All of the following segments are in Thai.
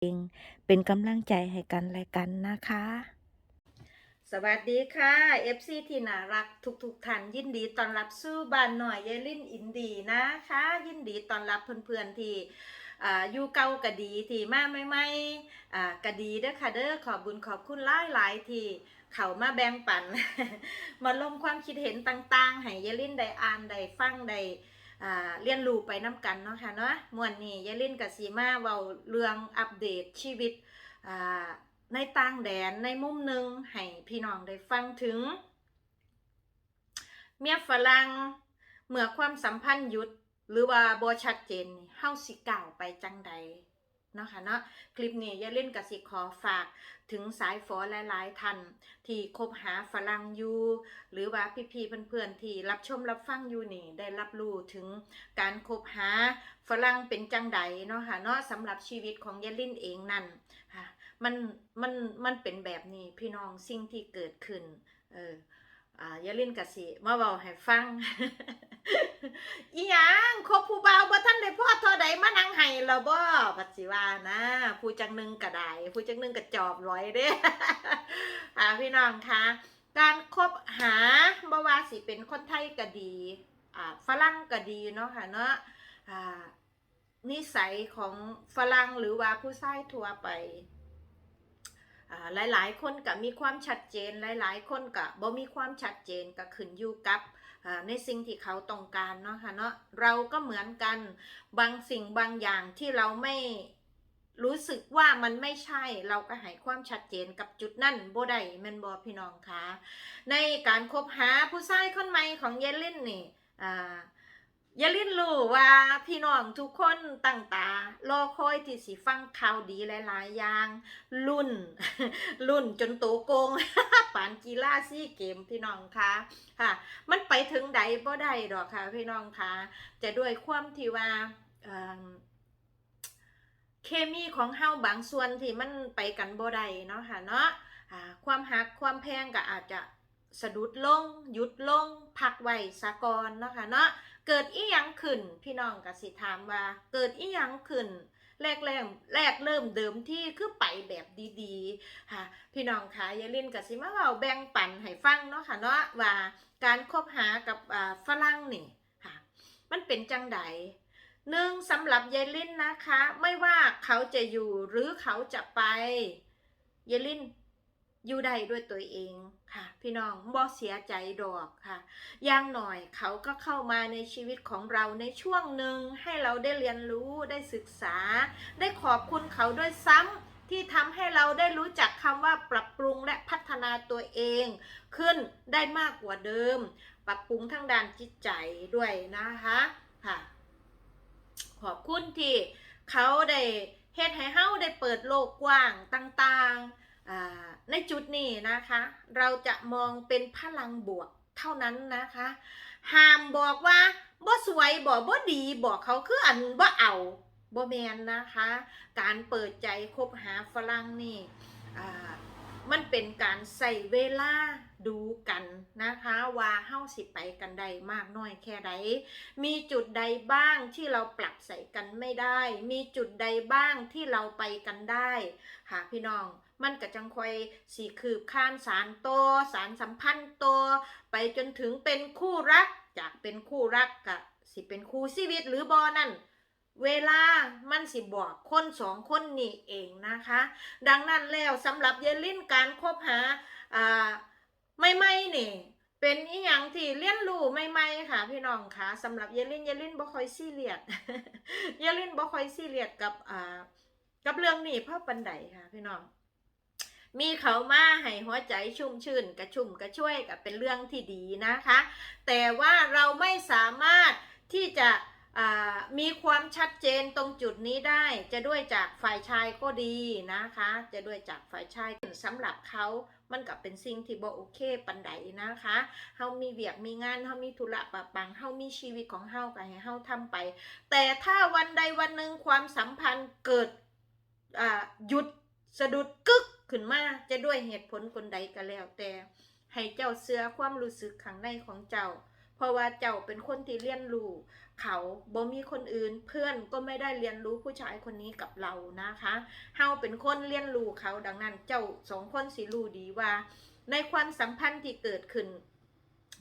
เองเป็นกำลังใจให้กันและกันนะคะ สวัสดีค่ะ FC ที่น่ารักทุกๆท่านยินดีต้อนรับสู่บ้านหน่อยยายลินอินดีนะคะ ยินดีต้อนรับเพื่อนๆที่ออยู่เก่ากะดีที่มาใหม่ๆอ่กะดีเด้อค่ะเด้อขอบบุญขอบคุณหลายๆที่เขามาแบ่งปัน มาลงความคิดเห็นต่างๆ ให้ยายลินได้อ่านได้ฟังได้ เรียนรู้ไปน้ำกันเนาะค่ะเนาะมวนนี้ยายลินกับสีมาเว้าเรื่องอัปเดตชีวิตในต่างแดนในมุมหนึ่งให้พี่น้องได้ฟังถึง เมียฝรั่งเมื่อความสัมพันธ์หยุดหรือว่าบ่ชัดเจนเฮาสิก้าวไปจังใด นาะค่ะเนาะคลิปนี้อย่าเล่นกับสิขอฝากถึงสายฝอหลายๆท่านที่คบหาฝรั่งอยู่หรือว่าพี่ๆเพื่อนๆที่รับชมรับฟังอยู่นี่ได้รับรู้ถึงการคบหาฝรั่งเป็นจังใดเนาะค่ะเนาะสำหรับชีวิตของยาลินเองนั่นค่ะมันมันมันเป็นแบบนี้พี่น้องสิ่งที่เกิดขึ้นเออ อ่ายาลินกะสิมาเว้าให้ฟังอีหยังคบผู้บ่าวบ่ทันได้พ่อเท่าใดมานั่งให้เราบ่ปัดสิวานะ ผู้จังหนึงก็ไดผู้จังหนึงก็จอบร้อยเด้อ่าพี่น้องคะการคบหาบ่ว่าสิเป็นคนไทยก็ดีอ่าฝรั่งก็ดีเนาะค่ะเนาะอ่านิสัยของฝรั่งหรือว่าผู้ชายทั่วไป หลายๆ คนก็มีความชัดเจน หลายๆ คนก็บ่มีความชัดเจนก็ขึ้นอยู่กับในสิ่งที่เขาต้องการเนาะค่ะเนาะเราก็เหมือนกันบางสิ่งบางอย่างที่เราไม่รู้สึกว่ามันไม่ใช่เราก็ให้ความชัดเจนกับจุดนั่นบ่ได้แม่นบ่พี่น้องคะในการคบหาผู้ชายคนใหม่ของเยลลินนี่อ่า อย่าลิ้นรู้ว่าพี่น้องทุกคนตั้งตารอคอยที่สิฟังข่าวดีหลาย ๆ อย่างรุ่น รุ่นจนโตโกงปานกีฬาซี่เกมพี่น้องคะค่ะ มันไปถึงใดบ่ได้ดอกค่ะ พี่น้องคะจะด้วยความที่ว่าเเคมีของเฮาบางส่วนที่มันไปกันบ่ได้เนาะค่ะเนาะความหักความแพงก็อาจจะสะดุดลงหยุดลงพักไว้สะกอนเนาะค่ะเนาะ เกิดอีหยังขึ้น พี่น้องก็สิถามว่า เกิดอีหยังขึ้น แรกแรกแรกเริ่มเดิมที่คือไปแบบดีๆค่ะพี่น้องคะย่าลินกับสิมาเราแบ่งปันให้ฟังเนาะค่ะเนาะว่าการคบหากับฝรั่งนี่ค่ะ มันเป็นจังใดหนึ่งสำหรับยายลินนะคะ ไม่ว่าเขาจะอยู่หรือเขาจะไปยายลิน อยู่ได้ด้วยตัวเองค่ะ พี่น้องบ่เสียใจดอกค่ะอย่างหน่อยเขาก็เข้ามาในชีวิตของเราในช่วงหนึ่งให้เราได้เรียนรู้ได้ศึกษา ได้ขอบคุณเขาด้วยซ้ำที่ทำให้เราได้รู้จักคำว่าปรับปรุงและพัฒนาตัวเอง ขึ้นได้มากกว่าเดิม ปรับปรุงทั้งด้านจิตใจด้วยนะคะค่ะ ขอบคุณที่เขาได้เฮ็ดให้เฮาได้เปิดโลกกว้างต่างๆ ในจุดนี้นะคะ เราจะมองเป็นพลังบวกเท่านั้นนะคะห้ามบอกว่าบ่สวยบ่บ่ดีบอกเขาคืออันบ่เอาบ่แมนนะคะ การเปิดใจคบหาฝรั่งนี่มันเป็นการใส่เวลาดูกันนะคะ ว่าเฮาสิไปกันได้มากน้อยแค่ใดมีจุดใดบ้างที่เราปรับใส่กันไม่ได้ มีจุดใดบ้างที่เราไปกันได้ค่ะพี่น้อง มันก็จังคอยสีคืบข้านสารโตสารสัมพันธ์โตไปจนถึงเป็นคู่รัก จากเป็นคู่รักกับสิเป็นคู่ชีวิตหรือบอนั่นเวลามันสิบอกคนสองคนนี่เองนะคะ ดังนั้นแล้วสำหรับเยลินการคบหาอ่าไม่ไม่ๆนี่เป็นอีหยังที่เรียนรู้ใหม่ค่ะ พี่น้องค่ะสำหรับเยลินเยลินบ่ค่อยซีเรียสเยลินบ่ค่อยซีเรียสกับอ่ากับเรื่องนี้เพราะปันใดค่ะ พี่น้อง มีเขามาให้หัวใจชุ่มชื่นกระชุ่มกระช่วยกับเป็นเรื่องที่ดีนะคะ แต่ว่าเราไม่สามารถที่จะมีความชัดเจนตรงจุดนี้ได้ จะด้วยจากฝ่ายชายก็ดีนะคะ จะด้วยจากฝ่ายชายสำหรับเขามันก็เป็นสิ่งที่บ่โอเคปันใดนะคะเฮามีเวียกมีงานเฮามีธุระปะปังเฮามีชีวิตของเฮาก็ให้เฮาทำไป แต่ถ้าวันใดวันหนึ่งความสัมพันธ์เกิดหยุดสะดุดกึก ขึ้นมาจะด้วยเหตุผลคนใดก็แล้วแต่ ให้เจ้าเสือความรู้สึกข้างในของเจ้าเพเพราะว่าเจ้าเป็นคนที่เรียนรู้เขาบ่มีคนอื่นเพื่อนก็ไม่ได้เรียนรู้ผู้ชายคนนี้กับเรานะคะเฮาเป็นคนเรียนรู้เขาดังนั้น เจ้าสองคนสิรู้ดีว่า ในความสัมพันธ์ที่เกิดขึ้น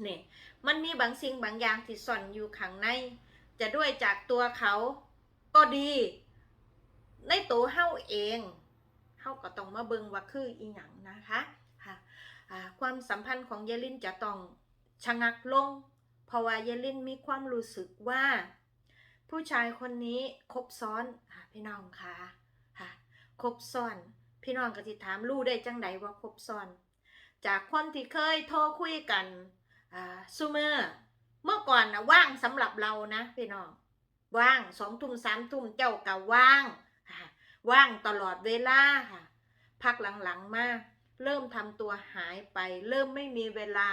เนี่ยมันมีบางสิ่งบางอย่างที่ซ่อนอยู่ข้างใน จะด้วยจากตัวเขาก็ดี ในตัวเฮาเอง เฮาก็ต้องมาเบิ่งว่าคืออีหยังนะคะค่ะความสัมพันธ์ของเยลินจะต้องชะงักลง เพราะว่าเยลินมีความรู้สึกว่า ผู้ชายคนนี้คบซ้อนค่ะพี่น้องค่ะค่ะคบซ้อน พี่น้องก็สิถามรู้ได้จังใดว่าคบซ้อน จากคนที่เคยโทรคุยกันอ่าซูเมอร์เมื่อก่อนนะว่างสำหรับเรานะพี่น้องว่างสองทุ่มสามทุ่มเจ้าก็ว่าง ว่างตลอดเวลาค่ะ พักหลังๆมาเริ่มทำตัวหายไป เริ่มไม่มีเวลา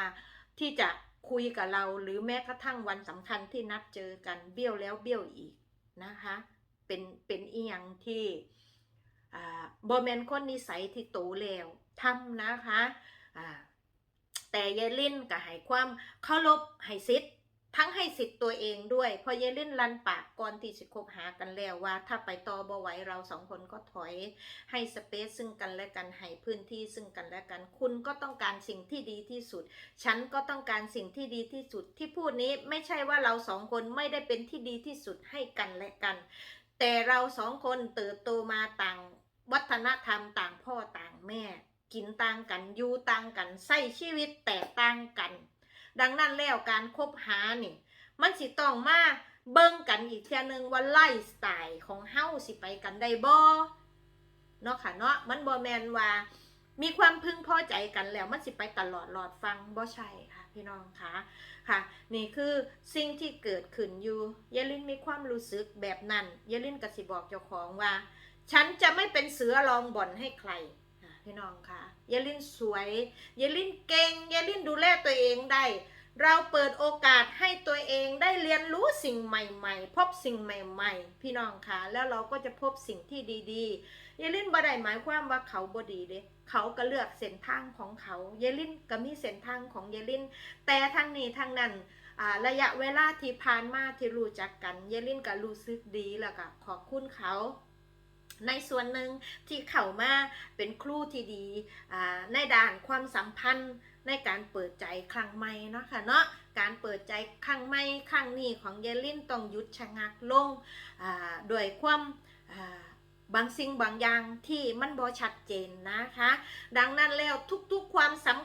ที่จะคุยกับเราหรือแม้กระทั่งวันสำคัญที่นัดเจอกันเบี้ยวแล้วเบี้ยวอีกนะคะ เป็นเป็นอีหยังที่บอแมนคนนิสัยที่โตแล้วทำนะคะแต่ยายลินก็ให้ความเคารพให้สิทธิ์ ทั้งให้สิทธิ์ตัวเองด้วย พอเยายลินลันปากก่อนที่จะคบหากันแล้วว่า ถ้าไปต่อบ่ไหวเราสองคนก็ถอย ให้สเปซซึ่งกันและกันให้พื้นที่ซึ่งกันและกัน คุณก็ต้องการสิ่งที่ดีที่สุด ฉันก็ต้องการสิ่งที่ดีที่สุดที่พูดนี้ไม่ใช่ว่าเราสองคนไม่ได้เป็นที่ดีที่สุดให้กันและกัน แต่เราสองคนเติบโตมาต่างวัฒนธรรมต่างพ่อต่างแม่ กินต่างกันอยู่ต่างกันใช้ชีวิตแตกต่างกัน ดังนั้นแล้วการคบหานี่ มันสิต้องมาเบิ่งกันอีกเทียหนึงว่าไลฟ์สไตล์ของเฮาสิไปกันได้บ่เนาะค่ะเนาะมันบ่แมนว่า มีความพึงพอใจกันแล้วมันสิไปตลอดหลอดฟังบ่ใช่ค่ะ พี่น้องคะค่ะ นี่คือสิ่งที่เกิดขึ้นอยู่เยลินมีความรู้สึกแบบนั้นเยลินก็สิบอกเจ้าของว่า ฉันจะไม่เป็นเสือรองบ่อนให้ใคร พี่น้องคะเยลินสวยเยลินเก่งเยลินดูแลตัวเองได้ เราเปิดโอกาสให้ตัวเองได้เรียนรู้สิ่งใหม่ ๆ พบสิ่งใหม่ ๆ พี่น้องคะแล้วเราก็จะพบสิ่งที่ดีๆเยลินบ่ได้หมายความว่าเขาบ่ดีเด้เขาก็เลือกเส้นทางของเขาเยลินก็มีเส้นทางของเยลิน แต่ทางนี้ทางนั้นระยะเวลาที่ผ่านมาที่รู้จักกัน เยลินก็รู้สึกดีแล้วก็ขอบคุณเขา ในส่วนหนึ่งที่เข้ามาเป็นครูที่ดีอ่าในด้านความสัมพันธ์ในการเปิดใจครั้งใหม่เนาะค่ะเนาะการเปิดใจครั้งใหม่ครั้งนี้ของเยลินต้องหยุดชะงักลงด้วยความบางสิ่งบางอย่างที่มันบ่ชัดเจนนะคะ ดังนั้นแล้วทุกๆความสัม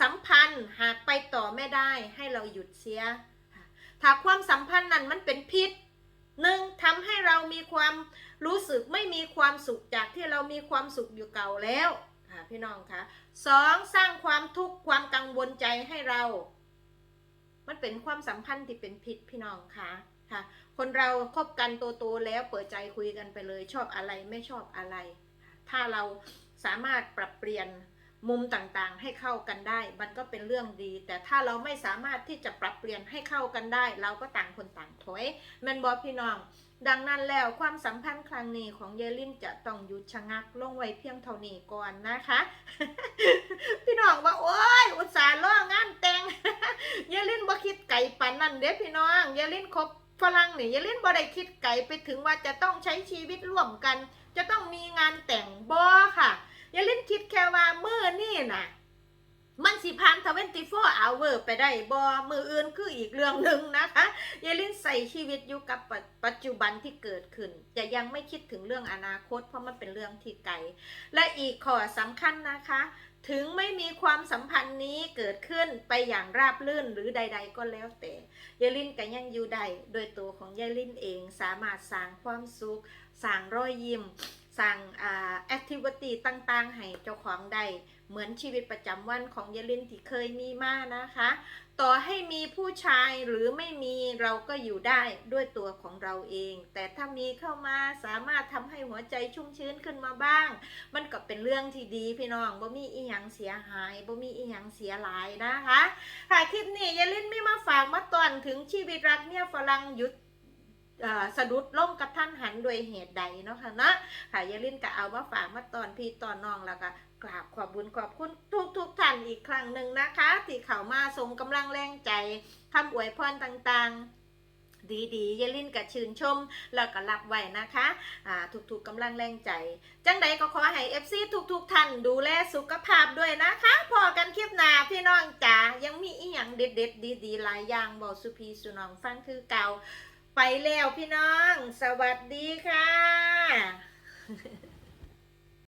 สัมพันธ์หากไปต่อไม่ได้ให้เราหยุดเสีย ถ้าความสัมพันธ์นั้นมันเป็นพิษ หนึ่งทำให้เรามีความรู้สึกไม่มีความสุขจากที่เรามีความสุขอยู่เก่าแล้วค่ะพี่น้องคะสองสร้างความทุกข์ความกังวลใจให้เรา มันเป็นความสัมพันธ์ที่เป็นพิษพี่น้องคะค่ะ คนเราคบกันโตๆแล้วเปิดใจคุยกันไปเลย ชอบอะไรไม่ชอบอะไร ถ้าเราสามารถปรับเปลี่ยน มุมต่างๆ ให้เข้ากันได้ มันก็เป็นเรื่องดี แต่ถ้าเราไม่สามารถที่จะปรับเปลี่ยนให้เข้ากันได้ เราก็ต่างคนต่างถอยแมนบอพี่น้อง ดังนั้นแล้วความสัมพันธ์ครั้งนี้ของเยลินจะต้องหยุดชะงักลงไว้เพียงเท่านี้ก่อนนะคะ พี่น้องว่าโอ้ยอุตส่าห์ล่องานแต่งเยลินบ่คิดไก่ปันนั่นเด้พี่น้องเยลินคบฝรั่งนี่เยลินบ่ได้คิดไก่ไปถึงว่าจะต้องใช้ชีวิตร่วมกัน จะต้องมีงานแต่งบ่ค่ะ เยลินคิดแค่ว่ามื้อนี่นะมันสิพันทเวนตีโฟร์อเวอร์ไปได้บ่มืออื่นคืออีกเรื่องหนึ่งนะคะเยลินใส่ชีวิตอยู่กับปัจปัจจุบันที่เกิดขึ้น จะยังไม่คิดถึงเรื่องอนาคต เพราะมันเป็นเรื่องที่ไกล และอีกข้อสำคัญนะคะ ถึงไม่มีความสัมพันธ์นี้เกิดขึ้นไปอย่างราบรื่นหรือใด ๆ ก็แล้วแต่เยลินก็ยังอยู่ได้โดยตัวของเยลินเองสามารถสร้างความสุขสร้างรอยยิ้ม สร้างอ่าแอคทิวิตี้ต่างๆ ให้เจ้าของได้เหมือนชีวิตประจำวันของเยลินที่เคยมีมานะคะ ต่อให้มีผู้ชายหรือไม่มีเราก็อยู่ได้ด้วยตัวของเราเอง แต่ถ้ามีเข้ามาสามารถทำให้หัวใจชุ่มชื้นขึ้นมาบ้าง มันก็เป็นเรื่องที่ดีพี่น้องบ่มีอีหยังเสียหายบ่มีอีหยังเสียหลายนะคะค่ะคลิปนี้เยลินไม่มาฝากมาตอนถึงชีวิตรักเนี่ยฝรั่งหยุด สะดุดล่มกับท่านหันด้วยเหตุใดเนาะค่ะเนาะค่ะยายลินก็เอามาฝากมาตอนพี่ตอนน้องแล้วก็กราบขอบบุญขอบคุณทุกทุกท่านอีกครั้งหนึ่งนะคะ ที่เข้ามาส่งกำลังแรงใจคำอวยพรต่างๆดีๆยายลินก็ชื่นชม แล้วก็รับไว้นะคะอ่าทุกๆกำลังแรงใจ จังใดก็ขอให้ FC ทุกๆท่านดูแลสุขภาพด้วยนะคะ พอกันคลิปหน้าพี่น้องจ๋ายังมีอีหยังเด็ดๆ ดีๆ หลายอย่างบอกสุพีสุนองฟังคือเก่า ไปแล้วพี่น้อง สวัสดีค่ะ